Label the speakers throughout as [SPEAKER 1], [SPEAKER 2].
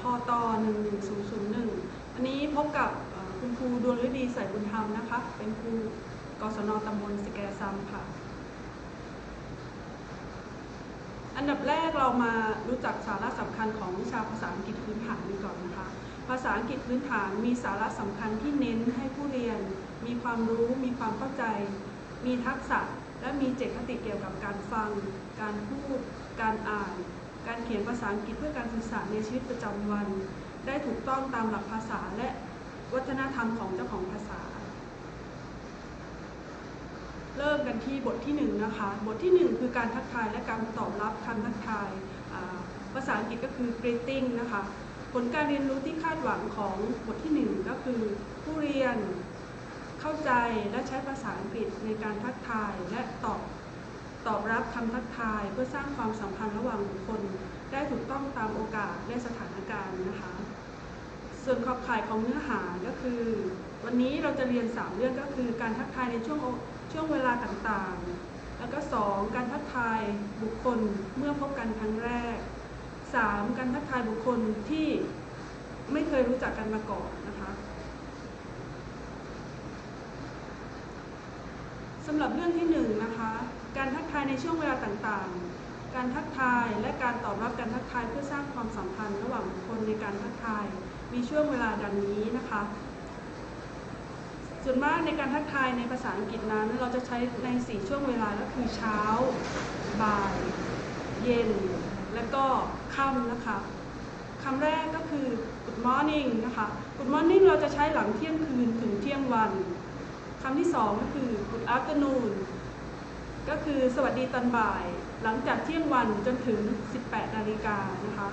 [SPEAKER 1] พอต11001อันนี้พบกับคุณครูดวงฤดีใส่บุญธรรมนะคะ เป็นครูกศนตำบลสแกซัมค่ะ อันดับแรกเรามารู้จักสาระสำคัญของวิชาภาษาอังกฤษพื้นฐานกันก่อนนะคะ ภาษาอังกฤษพื้นฐานมีสาระสำคัญที่เน้นให้ผู้เรียน มีความรู้ มีความเข้าใจ มีทักษะ และมีเจตคติเกี่ยวกับการฟัง การพูด การอ่าน การเขียนภาษาอังกฤษเพื่อการสื่อสารในชีวิตประจำวัน ได้ถูกต้องตามหลักภาษาและวัฒนธรรมของเจ้าของภาษา เริ่มกันที่บทที่หนึ่งนะคะ บทที่หนึ่งคือการทักทายและการตอบรับคำทักทายภาษาอังกฤษก็คือ greeting นะคะ ผลการเรียนรู้ที่คาดหวังของบทที่หนึ่งก็คือผู้เรียนเข้าใจและใช้ภาษาอังกฤษในการทักทายและตอบ ตอบรับคำทักทายเพื่อสร้างความสัมพันธ์ระหว่างบุคคล ได้ถูกต้องตามโอกาสและสถานการณ์นะคะ ส่วนขอบข่ายของเนื้อหาก็คือ วันนี้เราจะเรียน 3 เรื่องก็คือการทักทายในช่วงช่วงเวลาต่างๆ แล้วก็ 2 การทักทายบุคคลเมื่อพบกันครั้งแรก 3. การทักทายบุคคลที่ไม่เคยรู้จักกันมาก่อนนะคะสำหรับเรื่องที่1นงนะคะ การทักทายในช่วงเวลาต่างๆ การทักทายและการตอบรับการทักทายเพื่อสร้างความสัมพันธ์ระหว่างบุคคลในการทักทาย มีช่วงเวลาดังนี้นะคะ ส่วนมากในการทักทายในภาษาอังกฤษนั้น เราจะใช้ใน 4 ช่วงเวลาก็คือเช้า บ่าย เย็น และก็ค่ำนะคะคำแรกก็คือ good morning นะคะ good morning เราจะใช้หลังเที่ยงคืนถึงเที่ยงวัน คำที่สองก็คือ good afternoon ก็คือสวัสดีตอนบ่าย หลังจากเที่ยงวันจนถึง 18 นาฬิกานะคะ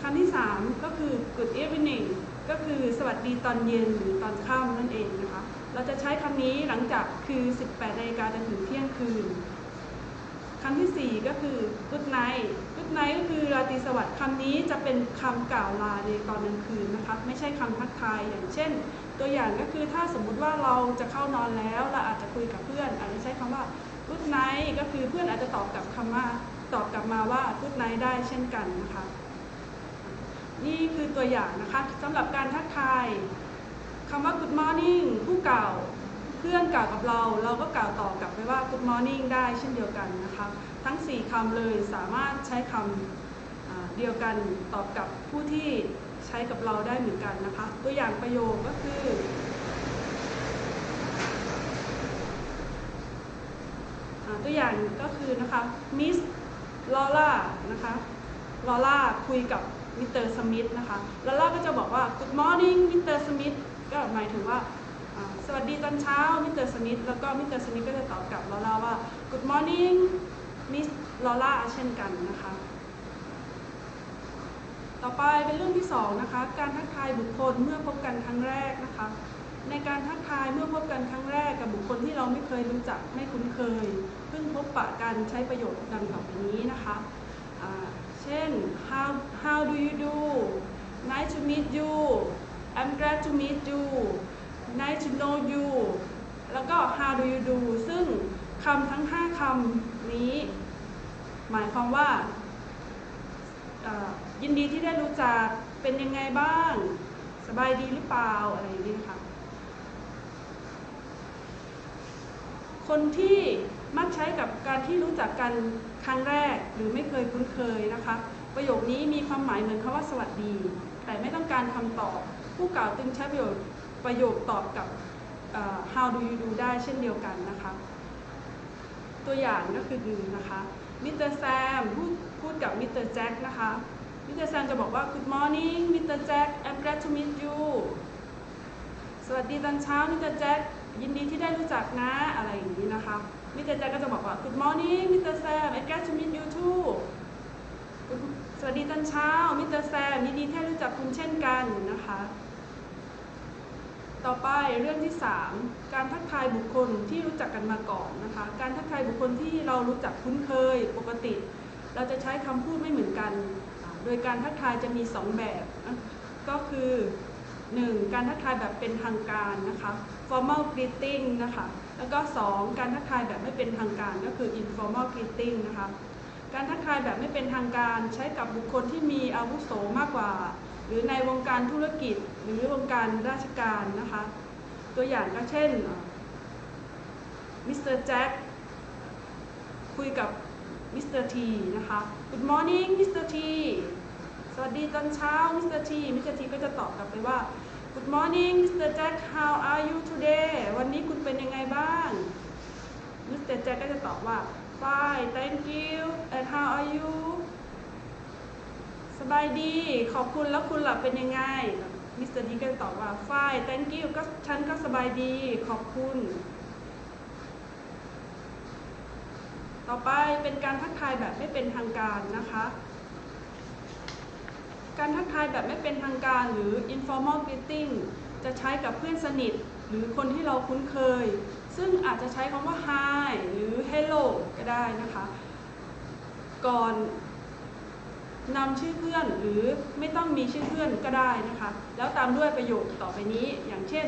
[SPEAKER 1] คำที่ 3 ก็คือ good evening ก็คือสวัสดีตอนเย็นหรือตอนค่ำนั่นเองนะคะ เราจะใช้คำนี้หลังจากคือ 18 นาฬิกาจนถึงเที่ยงคืนคำที่ 4 ก็คือ good night good night ก็คือราตรีสวัสดิ์คำนี้จะเป็นคำกล่าวลาในตอนกลางคืนนะคะ ไม่ใช่คำทักทายอย่างเช่น ตัวอย่างก็คือถ้าสมมุติว่าเราจะเข้านอนแล้วเราอาจจะคุยกับเพื่อน อาจจะใช้คำว่า good night ก็คือเพื่อนอาจจะตอบกลับคำว่าตอบกลับมาว่า good night ได้เช่นกันนะคะ นี่คือตัวอย่างนะคะสำหรับการทักทายคำว่า good morning ผู้กล่าวเพื่อนกล่าวกับเรา เราก็กล่าวตอบกลับไปว่า good morning ได้เช่นเดียวกันนะคะทั้ง 4คำเลยสามารถใช้คำอ่าเดียวกันตอบกับผู้ที่ใช้กับเราได้เหมือนกันนะคะ ตัวอย่างประโยคก็คือ อ่า ตัวอย่างก็คือนะคะมิสลอล่านะคะลอล่าคุยกับมิสเตอร์สมิธนะคะลอล่าก็จะบอกว่า good morning มิสเตอร์สมิธก็หมายถึงว่าสวัสดีตอนเช้ามิสเตอร์สมิธแล้วก็มิสเตอร์สมิธก็จะตอบกลับลอล่าว่า good morning มิสลอล่าเช่นกันนะคะ ต่อไปเป็นเรื่องที่สองนะคะการทักทายบุคคลเมื่อพบกันครั้งแรกนะคะ ในการทักทายเมื่อพบกันครั้งแรกกับบุคคลที่เราไม่เคยรู้จักไม่คุ้นเคย เพิ่งพบปะกันใช้ประโยชน์ดังต่อไปนี้นะคะเช่น how how do you do nice to meet you I'm glad to meet you nice to know you แล้วก็ how do you do ซึ่งคำทั้ง 5คำนี้ หมายความว่าอ่ายินดีที่ได้รู้จักเป็นยังไงบ้าง สบายดีหรือเปล่า อะไรอย่างนี้นะคะ คนที่มักใช้กับการที่รู้จักกันครั้งแรกหรือไม่เคยคุ้นเคยนะคะ ประโยคนี้มีความหมายเหมือนคำว่าสวัสดี แต่ไม่ต้องการคำตอบ ผู้กล่าวจึงใช้ประโยคประโยคตอบกับ how do you do ได้เช่นเดียวกันนะคะ ตัวอย่างก็คือนะคะมิสเตอร์แซมพูดพูดกับมิสเตอร์แจ็คนะคะมิสเตอร์แซมจะบอกว่า good morning มิสเตอร์แจ็ค I'm glad to meet you สวัสดีตอนเช้ามิสเตอร์แจ็ค ยินดีที่ได้รู้จักนะอะไรอย่างนี้นะคะมิสเตอร์แจ็คก็จะบอกว่า Good morning มิสเตอร์แซม I'm glad to meet you too สวัสดีตอนเช้า มิสเตอร์แซมยินดีที่ได้รู้จักคุณเช่นกันนะคะ ต่อไปเรื่องที่ 3 การทักทายบุคคลที่รู้จักกันมาก่อนนะคะ การทักทายบุคคลที่เรารู้จักคุ้นเคยปกติ เราจะใช้คำพูดไม่เหมือนกัน โดยการทักทายจะมี 2 แบบ ก็คือ 1. การทักทายแบบเป็นทางการนะคะ formal greeting นะคะ แล้วก็ 2. การทักทายแบบไม่เป็นทางการก็คือ informal greeting นะคะ การทักทายแบบไม่เป็นทางการใช้กับบุคคลที่มีอาวุโสมากกว่า หรือในวงการธุรกิจหรือวงการราชการนะคะ ตัวอย่างก็เช่นมิสเตอร์แจ็คคุยกับมิสเตอร์ทีนะคะ Good morning มิสเตอร์ทีสวัสดีตอนเช้ามิสเตอร์ทีมิสเตอร์ทีก็จะตอบกลับไปว่า Good morning Mr. Jack how are you today วันนี้คุณเป็นยังไงบ้าง Mr. Jack ก็จะตอบว่า fine thank you and how are you สบายดี ขอบคุณแล้วคุณล่ะเป็นยังไง Mr. D ก็จะตอบว่า fine thank you ก็ฉันก็สบายดี ขอบคุณ ต่อไปเป็นการทักทายแบบไม่เป็นทางการนะคะ การทักทายแบบไม่เป็นทางการหรือ informal greeting จะใช้กับเพื่อนสนิท หรือคนที่เราคุ้นเคย ซึ่งอาจจะใช้คำว่า hi หรือ hello ก็ได้นะคะ ก่อนนำชื่อเพื่อนหรือไม่ต้องมีชื่อเพื่อนก็ได้นะคะ แล้วตามด้วยประโยคต่อไปนี้อย่างเช่น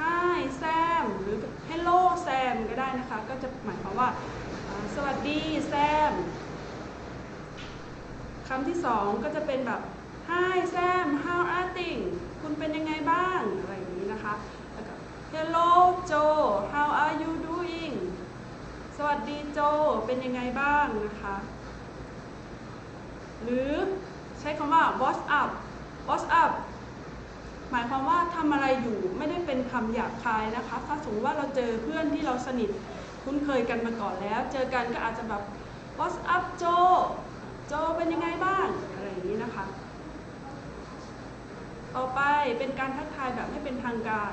[SPEAKER 1] hi Sam หรือ hello Sam ก็ได้นะคะ ก็จะหมายความว่า สวัสดีแซมคำที่สองก็จะเป็นแบบ Hi Sam how are things คุณเป็นยังไงบ้างอะไรอย่างนี้นะคะแล้วก็ Hello Joe how are you doing สวัสดีโจเป็นยังไงบ้างนะคะ หรือใช้คำว่า what's up what's up หมายความว่าทำอะไรอยู่ไม่ได้เป็นคำหยาบคายนะคะ ถ้าสมมติว่าเราเจอเพื่อนที่เราสนิทคุ้นเคยกันมาก่อนแล้ว เจอกันก็อาจจะแบบ what's up Joe โจเป็นยังไงบ้าง อะไรอย่างนี้นะคะ ต่อไปเป็นการทักทายแบบไม่เป็นทางการ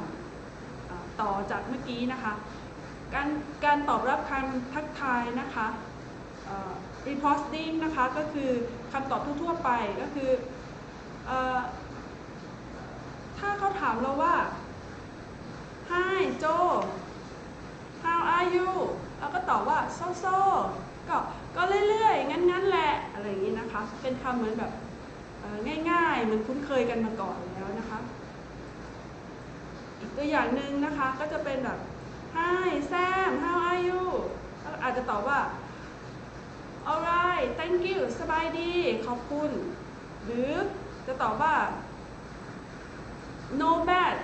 [SPEAKER 1] ต่อจากเมื่อกี้นะคะ การการตอบรับคำทักทายนะคะ reposting นะคะก็คือคำตอบทั่วๆไปก็คืออถ้าเขาถามเราว่า Hi Joe how are you เราก็ตอบว่า so so ก็ก็เรื่อยๆ งั้นๆ แหละ อะไรอย่างนี้นะคะ เป็นคำเหมือนแบบ ง่ายๆเหมือนคุ้นเคยกันมาก่อนแล้วนะคะ อีกตัวอย่างหนึ่งนะคะก็จะเป็นแบบ Hi Sam how are you อาจจะตอบว่า alright thank you สบายดี ขอบคุณ หรือจะตอบว่า no bad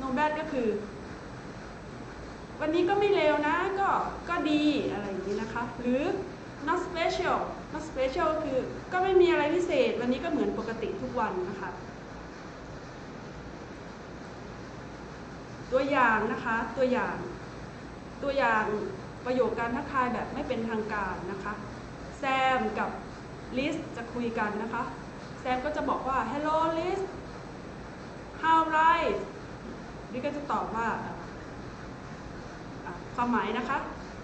[SPEAKER 1] no bad ก็คือ วันนี้ก็ไม่เลวนะ ก็ ก็ดีอะไรอย่างนี้นะคะ หรือ not special not special ก็คือก็ไม่มีอะไรพิเศษ วันนี้ก็เหมือนปกติทุกวันนะคะ ตัวอย่างนะคะตัวอย่าง ตัวอย่างประโยคการทักทายแบบไม่เป็นทางการนะคะ แซมกับลิสจะคุยกันนะคะ แซมก็จะบอกว่า hello Liz how right ลิสก็จะตอบว่าความหมายนะคะ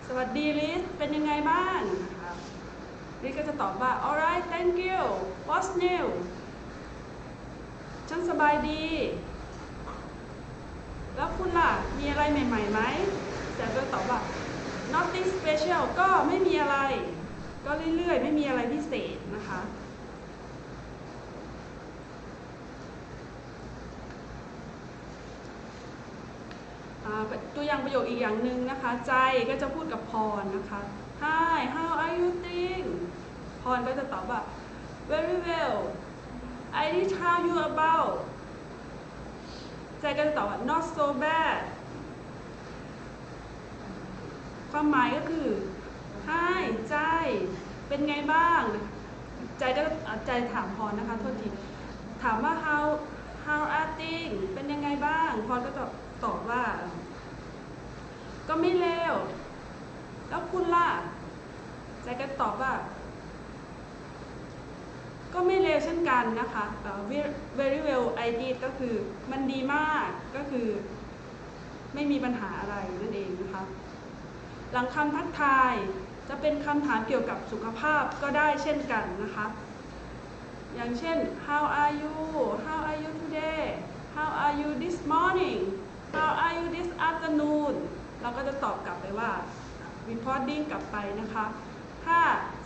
[SPEAKER 1] สวัสดีลิสเป็นยังไงบ้างนะคะ ลิก็จะตอบว่า alright thank you what's new ฉันสบายดี แล้วคุณล่ะ มีอะไรใหม่ๆไหมแซมก็ตอบว่า nothing special ก็ไม่มีอะไร ก็เรื่อยๆ ไม่มีอะไรพิเศษนะคะตัวอย่างประโยคอีกอย่างหนึ่งนะคะ ใจก็จะพูดกับพรนะคะ Hi how are you doing พรก็จะตอบว่า very well I did tell you about ใจก็จะตอบว่า not so bad ความหมายก็คือ Hi ใจ เป็นไงบ้าง ใจก็อะใจถามพรนะคะโทษที ถามว่า how how are things เป็นยังไงบ้าง พรก็ตอบตอบว่า ก็ไม่เลวแล้วคุณล่ะ ใจก็ตอบว่า ก็ไม่เลวเช่นกันนะคะ very- very well I did ก็คือมันดีมากก็คือ ไม่มีปัญหาอะไรนั่นเองนะคะ หลังคำทักทายจะเป็นคำถามเกี่ยวกับสุขภาพก็ได้เช่นกันนะคะ อย่างเช่น how are you how are you today how are you this morning how are you this afternoon เราก็จะตอบกลับไปว่า reporting กลับไปนะคะ ถ้า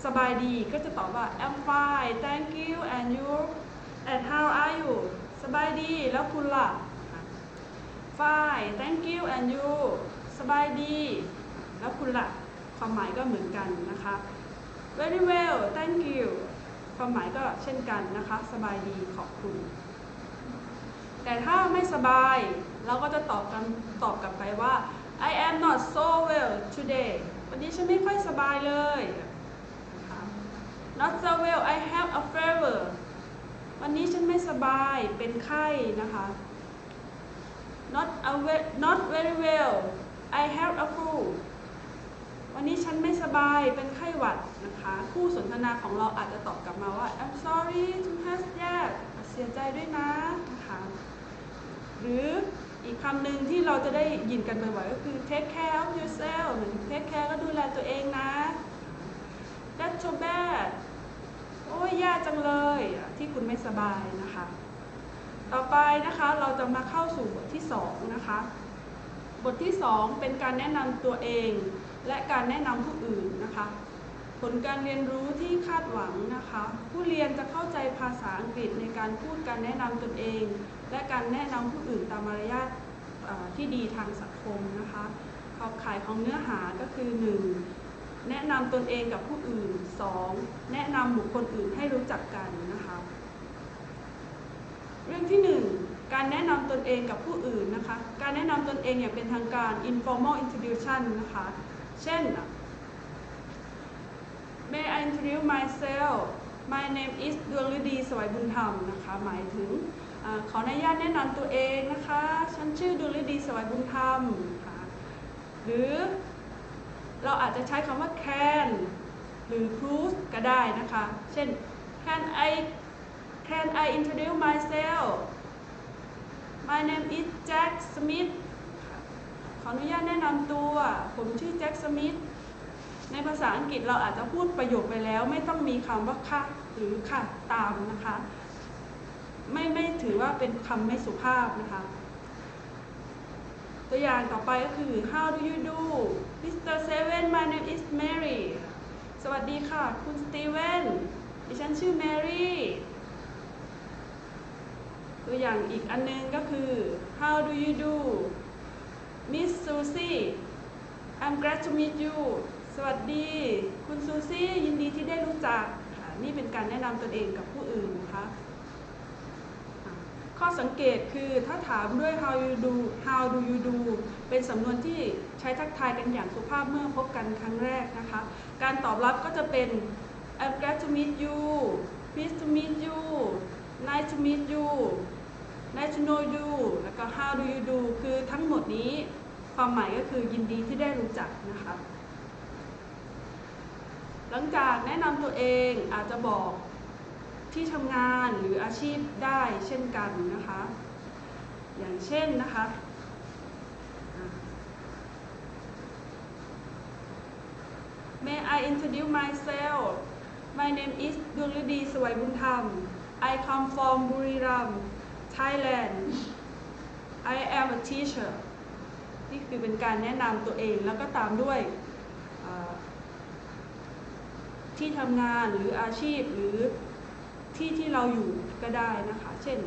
[SPEAKER 1] สบายดีก็จะตอบว่า I'm fine thank you and you and how are you สบายดีแล้วคุณล่ะ fine thank you and you สบายดี แล้วคุณล่ะ ความหมายก็เหมือนกันนะคะ very well thank you ความหมายก็เช่นกันนะคะ สบายดีขอบคุณ แต่ถ้าไม่สบาย เราก็จะตอบกันตอบกลับไปว่า I am not so well today วันนี้ฉันไม่ค่อยสบายเลย not so well I have a fever วันนี้ฉันไม่สบายเป็นไข้นะคะ not a we- not very well I have a flu วันนี้ฉันไม่สบายเป็นไข้หวัดนะคะ คู่สนทนาของเราอาจจะตอบกลับมาว่า I'm sorry to have that เสียใจด้วยนะนะคะ หรืออีกคำหนึ่งที่เราจะได้ยินกันบ่อยๆก็คือ take care of yourself หรือ take care ก็ดูแลตัวเองนะ that's so bad โอ้ยแย่จังเลยที่คุณไม่สบายนะคะ ต่อไปนะคะเราจะมาเข้าสู่บทที่2นะคะบทที่ 2 เป็นการแนะนำตัวเอง และการแนะนำผู้อื่นนะคะ ผลการเรียนรู้ที่คาดหวังนะคะ ผู้เรียนจะเข้าใจภาษาอังกฤษในการพูดการแนะนำตนเอง และการแนะนำผู้อื่นตามมารยาทที่ดีทางสังคมนะคะขอบข่ายของเนื้อหาก็คือ 1. แนะนำตนเองกับผู้อื่น 2. แนะนำบุคคลอื่นให้รู้จักกันนะคะ เรื่องที่ 1 การแนะนำตนเองกับผู้อื่นนะคะ การแนะนำตนเองอย่างเป็นทางการ informal introduction นะคะ เช่น May I introduce myself My name is ดวงฤดีสวัยบุญธรรมนะคะ หมายถึงอขออนุญาตแนะนำตัวเองนะคะ ฉันชื่อดวงฤดีสวัยบุญธรรมหรือ เราอาจจะใช้คำว่า can หรือ cruise ก็ได้นะคะ เช่น can I can I introduce myself My name is Jack Smith ขออนุญาตแนะนำตัว ผมชื่อแจ็คสมิธในภาษาอังกฤษเราอาจจะพูดประโยคไปแล้ว ไม่ต้องมีคำว่าค่ะหรือค่ะตามนะคะ ไม่ไม่ถือว่าเป็นคำไม่สุภาพนะคะ ตัวอย่างต่อไปก็คือ how do you do Mr. Seven my name is Mary สวัสดีค่ะ คุณสตีเวนดิฉันชื่อแมรี่ ตัวอย่างอีกอันนึงก็คือ how do you do Miss Susie I'm glad to meet you สวัสดี คุณซูซี่ยินดีที่ได้รู้จัก นี่เป็นการแนะนำตนเองกับผู้อื่นนะคะอะ ข้อสังเกตคือถ้าถามด้วย how you do how do you do เป็นสำนวนที่ใช้ทักทายกันอย่างสุภาพเมื่อพบกันครั้งแรกนะคะ การตอบรับก็จะเป็น I'm glad to meet you pleased to meet you nice to meet you nice to know you แล้วก็ how do you do คือทั้งหมดนี้ความหมายก็คือยินดีที่ได้รู้จักนะคะ หลังจากแนะนำตัวเองอาจจะบอก ที่ทำงานหรืออาชีพได้เช่นกันนะคะ อย่างเช่นนะคะ May I introduce myself My name is ดวงฤดีสวัยบุญธรรม I come from บุรีรัมย์ Thailand I am a teacher นี่คือเป็นการแนะนำตัวเองแล้วก็ตามด้วยที่ทำงานหรืออาชีพหรือ ที่ที่เราอยู่ก็ได้นะคะ เช่น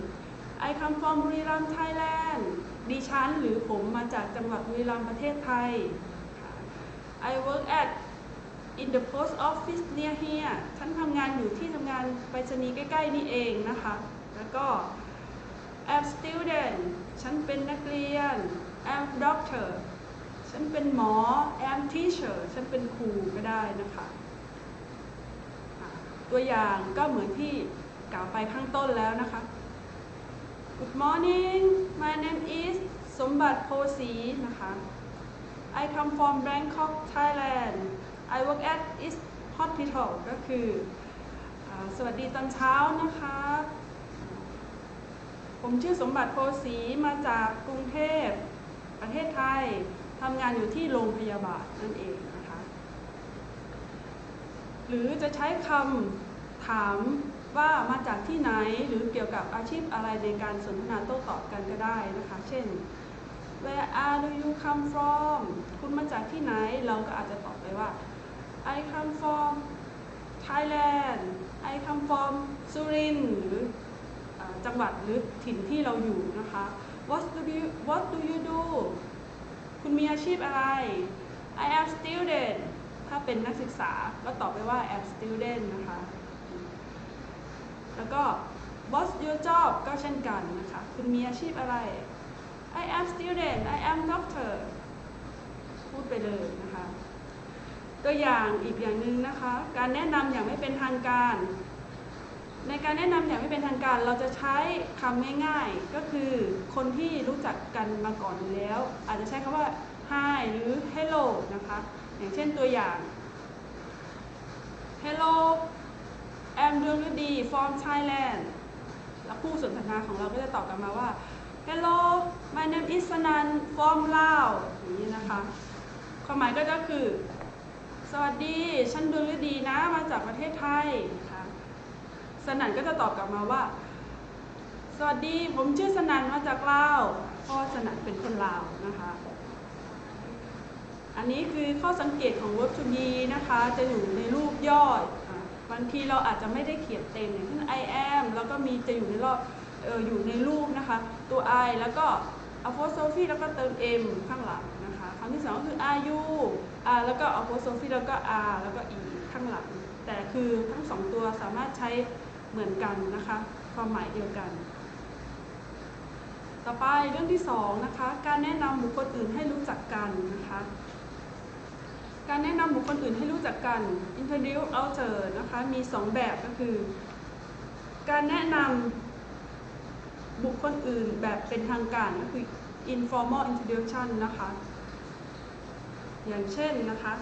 [SPEAKER 1] I come from บุรีรัมย์ Thailand ดิฉันหรือผมมาจากจังหวัดบุรีรัมย์ประเทศไทย I work at in the post office near here ฉันทำงานอยู่ที่ทำงานไปรษณีย์ใกล้ ๆ นี่เองนะคะ แล้วก็ I'm student ฉันเป็นนักเรียน I'm doctor ฉันเป็นหมอ I'm teacher ฉันเป็นครูก็ได้นะคะ ตัวอย่างก็เหมือนที่กล่าวไปข้างต้นแล้วนะคะ Good morning my name is สมบัติโพสีนะคะ I come from Bangkok Thailand I work at East Hospital ก็คืออสวัสดีตอนเช้านะคะ ผมชื่อสมบัติโพสีมาจากกรุงเทพประเทศไทยทำงานอยู่ที่โรงพยาบาลนั่นเองนะ หรือจะใช้คำถามว่ามาจากที่ไหนหรือเกี่ยวกับอาชีพอะไรในการสนทนาโต้ตอบกันก็ได้นะคะ เช่น Where are do you come from คุณมาจากที่ไหน เราก็อาจจะตอบไปว่า I come from Thailand I come from สุรินหรืออจังหวัดหรือถิ่นที่เราอยู่นะคะ What do you What do you do คุณมีอาชีพอะไร I am student เป็นนักศึกษา ก็ตอบไปว่า am student นะคะ แล้วก็ what's your job ก็เช่นกันนะคะ คุณมีอาชีพอะไร I am student I am doctor พูดไปเลยนะคะ ตัวอย่างอีกอย่างหนึ่งนะคะ การแนะนำอย่างไม่เป็นทางการ ในการแนะนำอย่างไม่เป็นทางการ เราจะใช้คำง่ายๆ ก็คือคนที่รู้จักกันมาก่อนแล้ว อาจจะใช้คำว่า hi หรือ hello นะคะ อย่างเช่นตัวอย่าง hello I'm Durudi from Thailand แล้วผู้สนทนาของเราก็จะตอบกลับมาว่า hello my name is Sanan from Lao อย่างนี้นะคะ ความหมายก็คือ สวัสดี ฉันดุลดีนะ มาจากประเทศไทยนะคะสนันก็จะตอบกลับมาว่า สวัสดี ผมชื่อสนันมาจากลาวเพราะว่าสนันเป็นคนลาวนะคะ อันนี้คือข้อสังเกตของ verb to be นะคะ จะอยู่ในรูปย่อยบางทีเราอาจจะไม่ได้เขียนเต็มอย่างเช่น I am แล้วก็มีจะอยู่ในรอบอออยู่ในรูปนะคะ ตัว I แล้วก็ apostrophe แล้วก็เติม m ข้างหลังนะคะคำที่สองก็คือ are you r แล้วก็ apostrophe แล้วก็ r แล้วก็ e ข้างหลัง แต่คือทั้งสองตัวสามารถใช้เหมือนกันนะคะ ความหมายเดียวกัน ต่อไปเรื่องที่สองนะคะ การแนะนำบุคคลอื่นให้รู้จักกันนะคะ การแนะนำบุคคลอื่นให้รู้จักกัน introduce outer นะคะ มี 2 แบบก็คือ การแนะนำบุคคลอื่นแบบเป็นทางการก็คือ informal introduction นะคะ อย่างเช่นนะคะ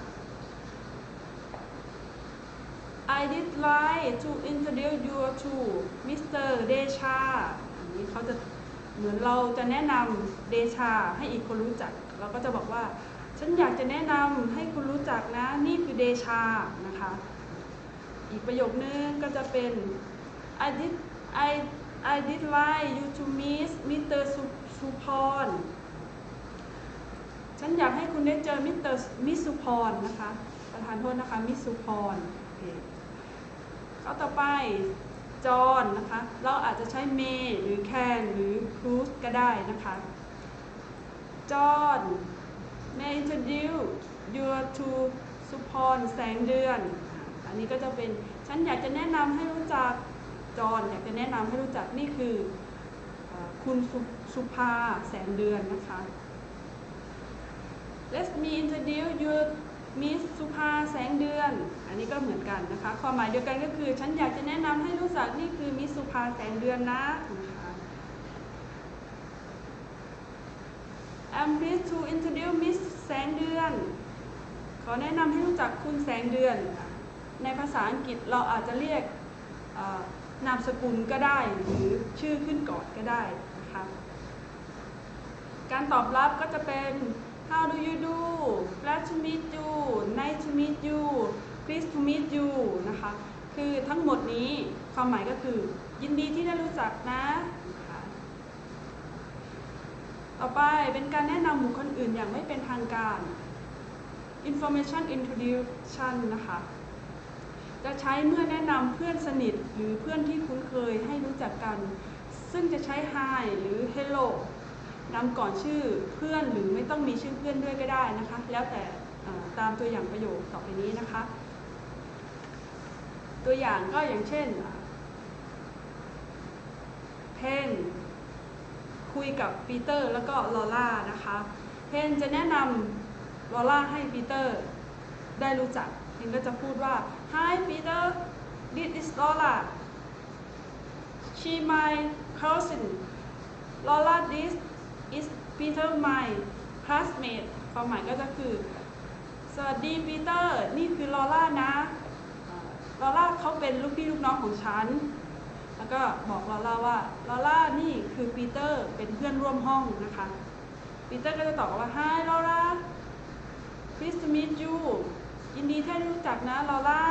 [SPEAKER 1] I did like to introduce you to Mr. Desha อันนี้เขาจะเหมือนเราจะแนะนำเดชาให้อีกคนรู้จัก เราก็จะบอกว่า ฉันอยากจะแนะนำให้คุณรู้จักนะ นี่คือเดชานะคะ อีกประโยคนึงก็จะเป็น I did I I did like you to meet Mr. สุสุพรฉันอยากให้คุณได้เจอมิสเตอร์มิสสุพรนะคะ ประธานโทษนะคะ มิสสุพรโอเข้อต่อไป จอห์นนะคะ เราอาจจะใช้เมย์หรือแคนหรือครูซก็ได้นะคะ จอห์น may introduce you to สุพรแสงเดือน อันนี้ก็จะเป็น ฉันอยากจะแนะนำให้รู้จักจอห์นอยากจะแนะนำให้รู้จักนี่คืออคุณสุสุภาแสงเดือนนะคะ Let me introduce you Miss สุภาแสงเดือน อันนี้ก็เหมือนกันนะคะ ความหมายเดียวกันก็คือ ฉันอยากจะแนะนำให้รู้จักนี่คือมิสสุภาแสงเดือนนะนะคะ I'm pleased to introduce Miss แสงเดือน ขอแนะนำให้รู้จักคุณแสงเดือน ในภาษาอังกฤษเราอาจจะเรียกนามสกุลก็ได้หรือชื่อขึ้นก่อนก็ได้นะคะการตอบรับก็จะเป็น How do you do Glad to meet you Nice to meet you Pleased to meet you นะคะ คือทั้งหมดนี้ความหมายก็คือ ยินดีที่ได้รู้จักนะ ต่อไปเป็นการแนะนำบุคคลอื่นอย่างไม่เป็นทางการ information introduction นะคะ จะใช้เมื่อแนะนำเพื่อนสนิทหรือเพื่อนที่คุ้นเคยให้รู้จักกัน ซึ่งจะใช้ hi หรือ hello นำก่อนชื่อเพื่อนหรือไม่ต้องมีชื่อเพื่อนด้วยก็ได้นะคะ แล้วแต่ตามตัวอย่างประโยคต่อไปนี้นะคะ ตัวอย่างก็อย่างเช่นเพน คุยกับปีเตอร์แล้วก็ลอล่านะคะ เพนจะแนะนำลอล่าให้ปีเตอร์ได้รู้จัก เพนก็จะพูดว่า Hi Peter this is Lola she my cousin Lola this is Peter my classmate ความหมายก็จะคือ สวัสดีปีเตอร์ นี่คือลอล่านะลอล่าเขาเป็นลูกพี่ลูกน้องของฉัน แล้วก็บอกลอล่าว่าลอล่านี่คือปีเตอร์เป็นเพื่อนร่วมห้องนะคะ ปีเตอร์ก็จะตอบว่า Hi Laura pleased to meet you ยินดีที่ได้รู้จักนะลอล่า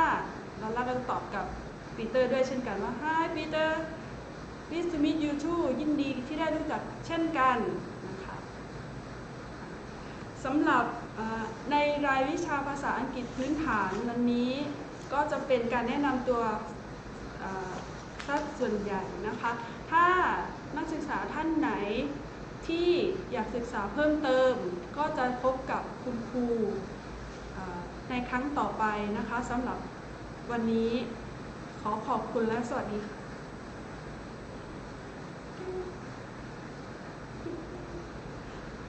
[SPEAKER 1] ลอล่าก็จะตอบกับปีเตอร์ด้วยเช่นกันว่า Hi Peter pleased to meet you too ยินดีที่ได้รู้จักเช่นกันนะคะสำหรับในรายวิชาภาษาอังกฤษพื้นฐานวันนี้ ก็จะเป็นการแนะนำตัว เอ่อสัดส่วนใหญ่นะคะ ถ้านักศึกษาท่านไหนที่อยากศึกษาเพิ่มเติม ก็จะพบกับคุณครูในครั้งต่อไปนะคะสำหรับวันนี้ขอขอบคุณและสวัสดีค่ะ